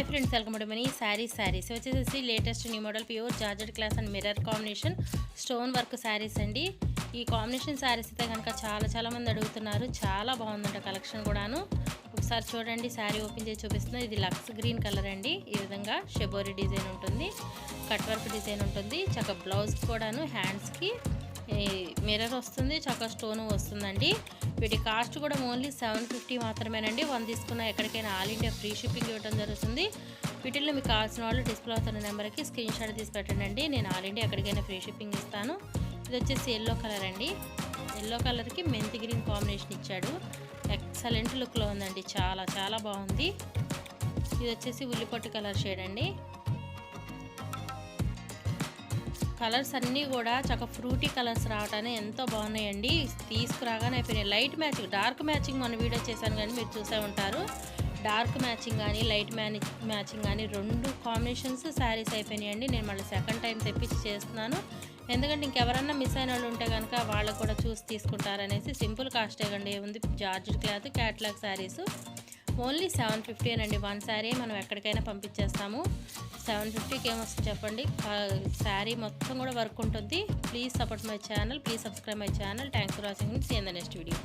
Welcome to money saris saris వచ్చేసి latest new model pure georgette class and mirror combination stone work saris అండి. ఈ combination saris అయితే కనుక చాలా చాలా మంది అడుగుతున్నారు. చాలా బాగుందంట కలెక్షన్ కూడాను. ఒకసారి చూడండి శారీ ఓపెన్ చేసి చూపిస్తుంది. ఇది లక్స్ గ్రీన్ కలర్ అండి. ఈ విధంగా షెబోరీ డిజైన్ ఉంటుంది. కట్ వర్క్ డిజైన్ ఉంటుంది. చక్క బ్లౌజ్ కూడాను హ్యాండ్స్కి మిర్రర్ వస్తుంది చక్క స్టోన్ వస్తుందండి. వీటి కాస్ట్ కూడా ఓన్లీ సెవెన్ ఫిఫ్టీ మాత్రమేనండి. వన్ తీసుకున్న ఎక్కడికైనా ఆల్ ఇండియా ఫ్రీ షిప్పింగ్ ఇవ్వడం జరుగుతుంది. వీటిల్లో మీకు కావాల్సిన వాళ్ళు డిస్ప్లే అవుతున్న నెంబర్కి స్క్రీన్ షాట్ తీసి పెట్టండి నేను ఆల్ ఇండియా ఎక్కడికైనా ఫ్రీ షిప్పింగ్ ఇస్తాను. ఇది వచ్చేసి ఎల్లో కలర్ అండి. ఎల్లో కలర్కి మెంతి గ్రీన్ కాంబినేషన్ ఇచ్చాడు. ఎక్సలెంట్ లుక్లో ఉందండి. చాలా చాలా బాగుంది. ఇది వచ్చేసి ఉల్లిపొట్టు కలర్ షేడ్ అండి. కలర్స్ అన్నీ కూడా చక్క ఫ్రూటీ కలర్స్ రావటానికి ఎంతో బాగున్నాయండి. తీసుకురాగానే అయిపోయినాయి. లైట్ మ్యాచింగ్ డార్క్ మ్యాచింగ్ మన వీడియో చేశాను కానీ మీరు చూసే ఉంటారు. డార్క్ మ్యాచింగ్ కానీ లైట్ మ్యాచింగ్ కానీ రెండు కాంబినేషన్స్ శారీస్ అయిపోయినాయండి. నేను మళ్ళీ సెకండ్ టైం తెప్పించి చేస్తున్నాను. ఎందుకంటే ఇంకెవరన్నా మిస్ అయిన వాళ్ళు ఉంటే కనుక వాళ్ళకు కూడా చూసి తీసుకుంటారనేసి సింపుల్ కాస్టే కండి ఉంది georgette cloth catalogue saris. Only seven fifty అండి వన్ శారీ మనం ఎక్కడికైనా పంపించేస్తాము. సెవెన్ ఫిఫ్టీకి ఏమొస్తుంది చెప్పండి? శారీ మొత్తం కూడా వర్క్ ఉంటుంది. Please support my channel. Please subscribe my channel. Thanks for watching. See in the next video